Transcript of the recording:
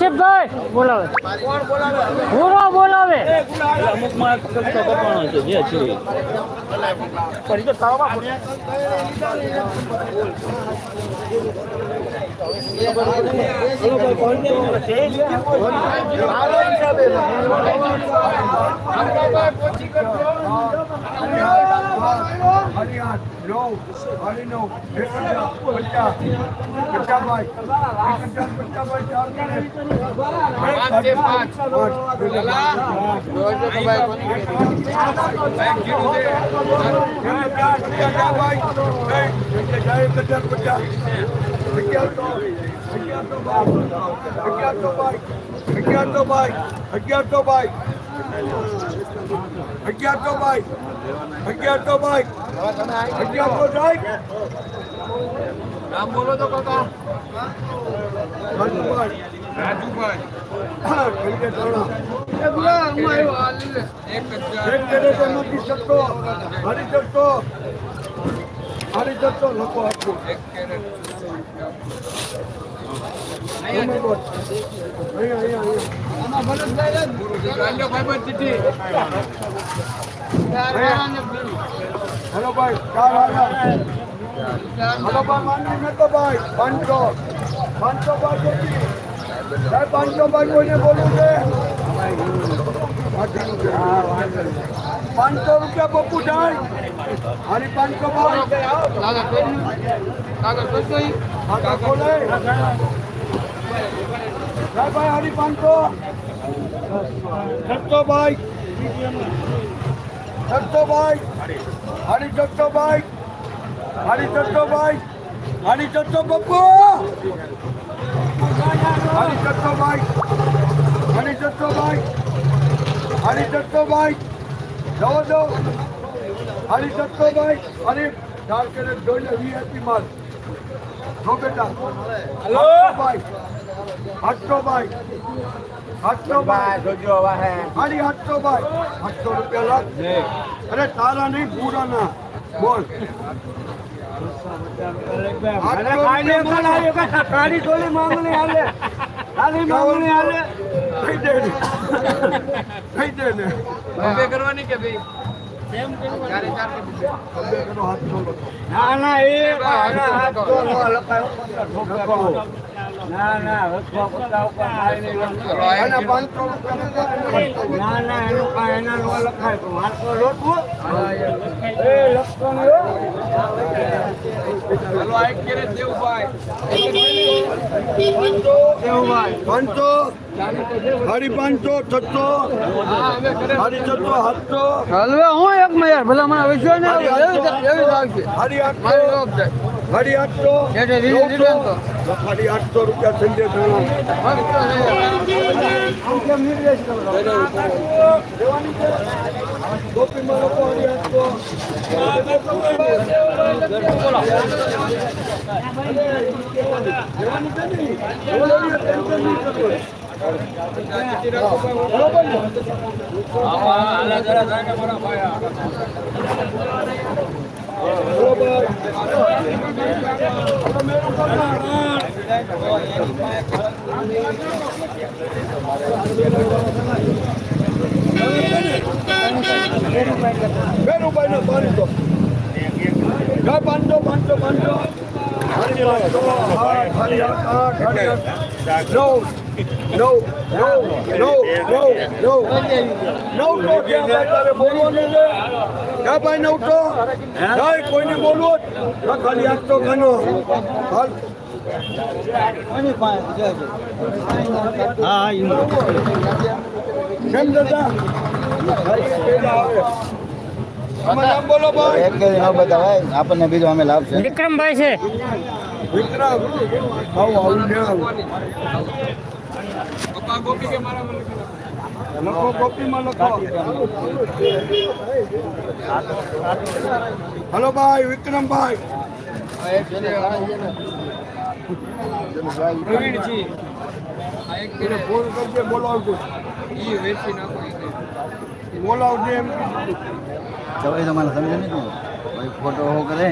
કશ્યપભાઈ બોલાવે. કોણ બોલાવે. તાવમાં હરિયાણ નવ હરી નવ પચાસ પચાસભાઈ ચાર અગિયારસો બાઈ અગિયારસો બાઈ અગિયારસો બાઈક. અગિયારસો બાઈક. અગિયારસો બાઈક. નામ બોલો તો કાકા. રાજુભાઈ. રાજુભાઈ. લખો આપો હેલો ભાઈ હેલો ભાઈ માનવી નતો ભાઈ પાંચસો પાંચસો ભાઈ પાંચસો ભાઈ કોઈને બોલવું છે પાંચસો રૂપિયા બપુ જાય હારી પાંચસો ભાઈ બોલે ભાઈ હરી પાંચસો. છસો ભાઈ. છસો ભાઈ. હરી છસો ભાઈ. હરી છસો ભાઈ. હરી છસો પપ્પુ. હરી છસો ભાઈ. હરી છસો ભાઈ. હરી છસો ભાઈ. જવો દો હરી છસો ભાઈ. હરી ચાર કરે જોઈ લે વીઆઈપી માલ જો બેટા. હલો ભાઈ. આઠસો ભાઈ આઠસો ભાઈ હારી આઠસો ભાઈ આઠસો રૂપિયા લાખ. અરે તારા નહીં પૂરાના બોલ. ખાલી ટોલી માંગણી હાલે. ખાલી માંગણી હાલે. કહી દે ને. દે ને કરવાની કે ભાઈ. ના ના એ લખાય. ના ના એનું કાંઈ એના નો લખાય તો મારે તો એ લખતો નહીં હો. એક કરે દેવભાઈ દેવભાઈ પાંચસો. છસો. સાડી છસો સાતસો. હલવે હું એક માં યાર ભલા મને વિશ્વાસ ને સાડી આઠસો. સાડી આઠસો. સાડી આઠસો સાડી આઠસો રૂપિયા સંજય ગોપીમાં લોકો આઠસો. બરોબર વેરુભાઈ ને આઠ, હારી આઠ, આઠ, હારી આઠ. નવ no, no, no, નવ નવ તો ક્યાં ભાઈ તારે બોલવાનું છે. ક્યાં ભાઈ નવ તો. જાય કોઈને બોલવો જ. ના ખાલી આઠસો ગણો હાલ. કેમ દાદા? આપણને બીજો અમે લાભ છે. વિક્રમભાઈ છે. વિક્રમ. આવું આવું ને આવું પપ્પા ગોપી કે મારા મને લખો કોપીમાં લખો. હલો ભાઈ વિક્રમભાઈ. પ્રવીણ જી આ એક એને ફોન કરજે બોલાવજો. ઈ વેચી નાખો બોલાવજે એમ. ચવાઈ તમારે સમજે નહીં તું ભાઈ ફોટો હો કરે.